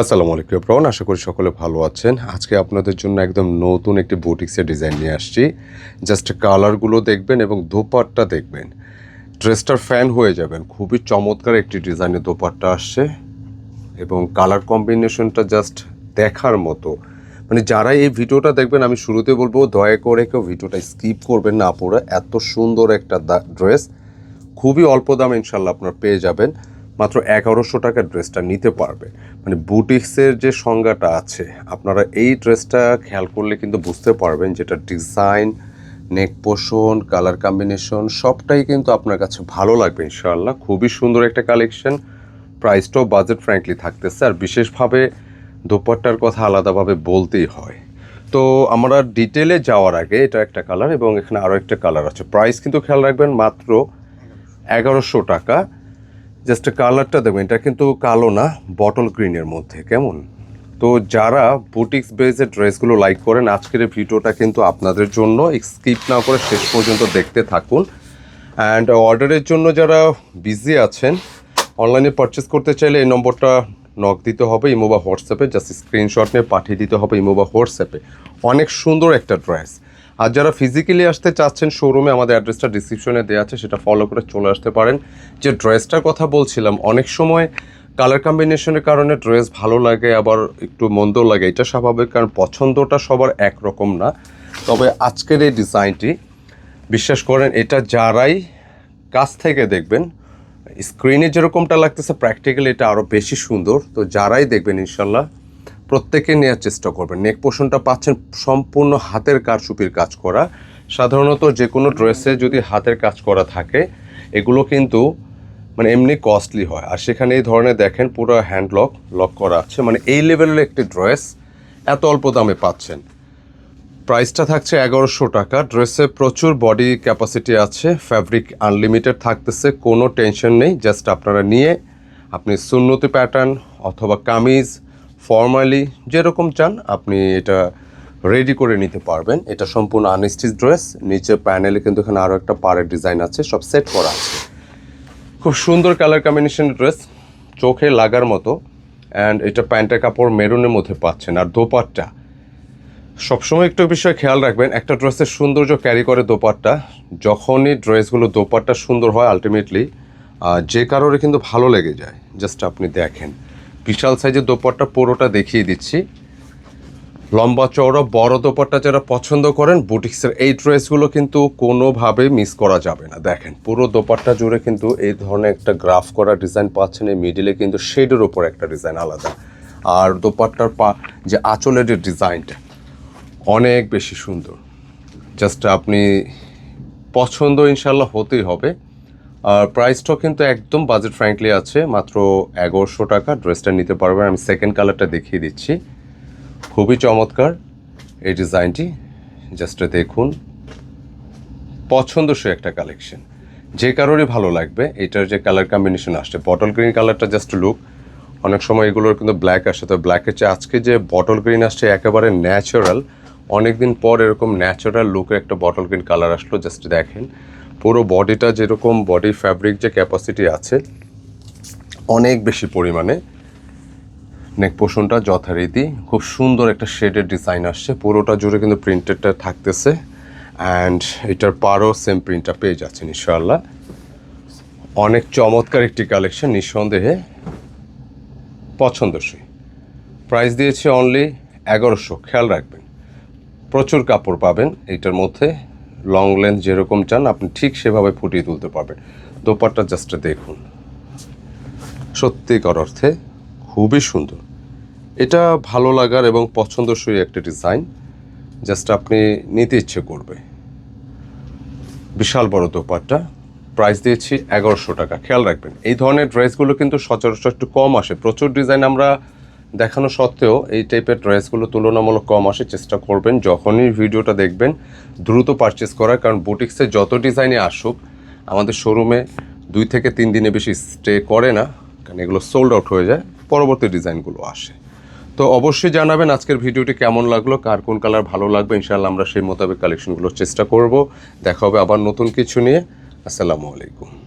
আসসালামু আলাইকুম প্রণ আশা করি সকলে ভালো আছেন। আজকে আপনাদের জন্য একদম নতুন একটি বুটিক্সের ডিজাইন নিয়ে আসছি। জাস্ট কালারগুলো দেখবেন এবং দোপাট্টা দেখবেন। ড্রেসটার ফ্যান হয়ে যাবেন। খুবই চমৎকার একটি ডিজাইনের দোপাট্টা আসছে এবং কালার কম্বিনেশনটা জাস্ট দেখার মতো। মানে যারা এই ভিডিওটা দেখবেন, আমি শুরুতে বলব, দয়া করে কেউ ভিডিওটা স্কিপ করবেন না পড়ে এত সুন্দর একটা ড্রেস। খুবই অল্প দাম ইনশাল্লাহ আপনার পেয়ে যাবেন। মাত্র এগারোশো টাকার ড্রেসটা নিতে পারবে। মানে বুটিক্সের যে সংজ্ঞাটা আছে, আপনারা এই ড্রেসটা খেয়াল করলে কিন্তু বুঝতে পারবেন যেটা ডিজাইন, নেক পোষণ, কালার কম্বিনেশন, সবটাই কিন্তু আপনার কাছে ভালো লাগবে ইনশাআল্লাহ। খুবই সুন্দর একটা কালেকশন। প্রাইসটাও বাজেট ফ্র্যাঙ্কলি থাকতেছে আর বিশেষভাবে দোপাট্টার কথা আলাদাভাবে বলতেই হয়। তো আমরা ডিটেলে যাওয়ার আগে এটা একটা কালার এবং এখানে আরও একটা কালার আছে। প্রাইস কিন্তু খেয়াল রাখবেন মাত্র এগারোশো টাকা। জাস্ট কালারটা দেখবেন এটা কিন্তু কালো না বটল গ্রিনের মধ্যে, কেমন? তো যারা বুটিক্স বেসের ড্রেসগুলো লাইক করেন, আজকের এই ভিডিওটা কিন্তু আপনাদের জন্য স্কিপ না করে শেষ পর্যন্ত দেখতে থাকুন। অ্যান্ড অর্ডারের জন্য যারা বিজি আছেন অনলাইনে পারচেস করতে চাইলে এই নম্বরটা নক দিতে হবে, ইমো বা হোয়াটসঅ্যাপে জাস্ট স্ক্রিনশট নিয়ে পাঠিয়ে দিতে হবে ইমো বা হোয়াটসঅ্যাপে। অনেক সুন্দর একটা ড্রেস আর যারা ফিজিক্যালি আসতে চাচ্ছেন শোরুমে আমাদের অ্যাড্রেসটা ডিসক্রিপশনে দেওয়া আছে, সেটা ফলো করে চলে আসতে পারেন। যে ড্রেসটার কথা বলছিলাম, অনেক সময় কালার কম্বিনেশনের কারণে ড্রেস ভালো লাগে, আবার একটু মন্দ লাগে। এটা স্বাভাবিক, কারণ পছন্দটা সবার একরকম না। তবে আজকের এই ডিজাইনটি বিশ্বাস করেন, এটা যারাই কাছ থেকে দেখবেন স্ক্রিনে যেরকমটা লাগতেছে প্র্যাকটিক্যালি এটা আরও বেশি সুন্দর। তো যারাই দেখবেন, ইনশাল্লাহ প্রত্যেকে নেওয়ার চেষ্টা করবেন। নেক পোষণটা পাচ্ছেন সম্পূর্ণ হাতের কারচুপির কাজ করা। সাধারণত যে কোনো ড্রেসে যদি হাতের কাজ করা থাকে, এগুলো কিন্তু মানে এমনি কস্টলি হয়। আর সেখানে এই ধরনের দেখেন পুরো হ্যান্ড লক লক করা আছে। মানে এই লেভেলের একটি ড্রেস এত অল্প দামে পাচ্ছেন। প্রাইসটা থাকছে এগারোশো টাকা। ড্রেসে প্রচুর বডি ক্যাপাসিটি আছে। ফ্যাব্রিক আনলিমিটেড থাকতেছে, কোনো টেনশন নেই। জাস্ট আপনারা নিয়ে আপনি সুন্নতি প্যাটার্ন অথবা কামিজ ফর্মালি যেরকম চান, আপনি এটা রেডি করে নিতে পারবেন। এটা সম্পূর্ণ আনস্টিচ ড্রেস নিচে প্যানেলে কিন্তু এখানে আরও একটা পাড়ের ডিজাইন আছে, সব সেট করা আছে। খুব সুন্দর কালার কম্বিনেশন ড্রেস চোখে লাগার মতো অ্যান্ড এটা প্যান্টের কাপড় মেরুনের মধ্যে পাচ্ছেন, আর দোপাট্টা। সবসময় একটু বিষয় খেয়াল রাখবেন, একটা ড্রেসের সৌন্দর্য ক্যারি করে দোপাট্টা, যখনই ড্রেসগুলো দোপাট্টা সুন্দর হয় আলটিমেটলি যে কারোরে কিন্তু ভালো লেগে যায় জাস্ট আপনি দেখেন। বিশাল সাইজের দোপাট্টা পুরোটা দেখিয়ে দিচ্ছি। লম্বা চওড়া, বড় দোপাট্টা যারা পছন্দ করেন, বুটিক্সের এই ড্রেসগুলো কিন্তু কোনোভাবে মিস করা যাবে না। দেখেন, পুরো দোপাট্টা জুড়ে কিন্তু এই ধরনের একটা গ্রাফ করা ডিজাইন পাচ্ছেন। এই মিডিলে কিন্তু শেডের ওপর একটা ডিজাইন আলাদা। আর দোপাট্টার পা, যে আঁচলের যে ডিজাইনটা, অনেক বেশি সুন্দর। জাস্ট আপনি পছন্দ ইনশাল্লাহ হতেই হবে। আর প্রাইসটাও কিন্তু একদম বাজেট ফ্র্যাঙ্কলি আছে, মাত্র এগারোশো টাকা। ড্রেসটা নিতে পারবেন, আমি সেকেন্ড কালারটা দেখিয়ে দিচ্ছি। খুবই চমৎকার এই ডিজাইনটি জাস্ট দেখুন। পছন্দসই একটা কালেকশন যে কারোরই ভালো লাগবে, এটার যে কালার কম্বিনেশন আসছে বটল গ্রিন কালারটা জাস্ট লুক অনেক সময় এগুলোর কিন্তু ব্ল্যাক আসে, তো ব্ল্যাকের চেয়ে আজকে যে বটল গ্রিন আসছে, একেবারে ন্যাচারাল অনেকদিন পর এরকম ন্যাচারাল লুকের একটা বটল গ্রিন কালার আসলো জাস্ট দেখেন। পুরো বডিটা যেরকম বডি ফ্যাব্রিক যে ক্যাপাসিটি আছে, অনেক বেশি পরিমাণে নেক পোষণটা যথারীতি খুব সুন্দর একটা শেডের ডিজাইন আসছে। পুরোটা জুড়ে কিন্তু প্রিন্টেডটা থাকতেছে অ্যান্ড এটার পারও সেম প্রিন্টটা পেয়ে যাচ্ছেন ইনশাআল্লাহ। অনেক চমৎকার একটি কালেকশন নিঃসন্দেহে পছন্দসই। প্রাইস দিয়েছে অনলি এগারোশো, খেয়াল রাখবেন। প্রচুর কাপড় পাবেন, এইটার মধ্যে লং লেন্থ যেরকম চান, আপনি ঠিক সেভাবে ফুটিয়ে তুলতে পারবেন। দোপাট্টা জাস্ট দেখুন। সত্যিকার অর্থে খুবই সুন্দর। এটা ভালো লাগার এবং পছন্দসই একটা ডিজাইন জাস্ট আপনি নিতে ইচ্ছে করবে। বিশাল বড় দোপাট্টা প্রাইস দিয়েছি এগারোশো টাকা। খেয়াল রাখবেন, এই ধরনের ড্রেসগুলো কিন্তু সচরাচর একটু কম আসে। প্রচুর ডিজাইন আমরা দেখানো সত্ত্বেও এই টাইপের ড্রেসগুলো তুলনামূলক কম আসে চেষ্টা করবেন। যখনই ভিডিওটা দেখবেন, দ্রুত পারচেস করার, কারণ বুটিক্সে যত ডিজাইনে আসুক, আমাদের শোরুমে দুই থেকে তিন দিনে বেশি স্টে করে না, কারণ এগুলো সোল্ড আউট হয়ে যায়, পরবর্তী ডিজাইনগুলো আসে। তো অবশ্যই জানাবেন আজকের ভিডিওটি কেমন লাগল, কার কোন কালার ভালো লাগবে, ইনশাআল্লাহ আমরা সেই মোতাবেক কালেকশনগুলোর চেষ্টা করব। দেখা হবে আবার নতুন কিছু নিয়ে। আসসালামু আলাইকুম।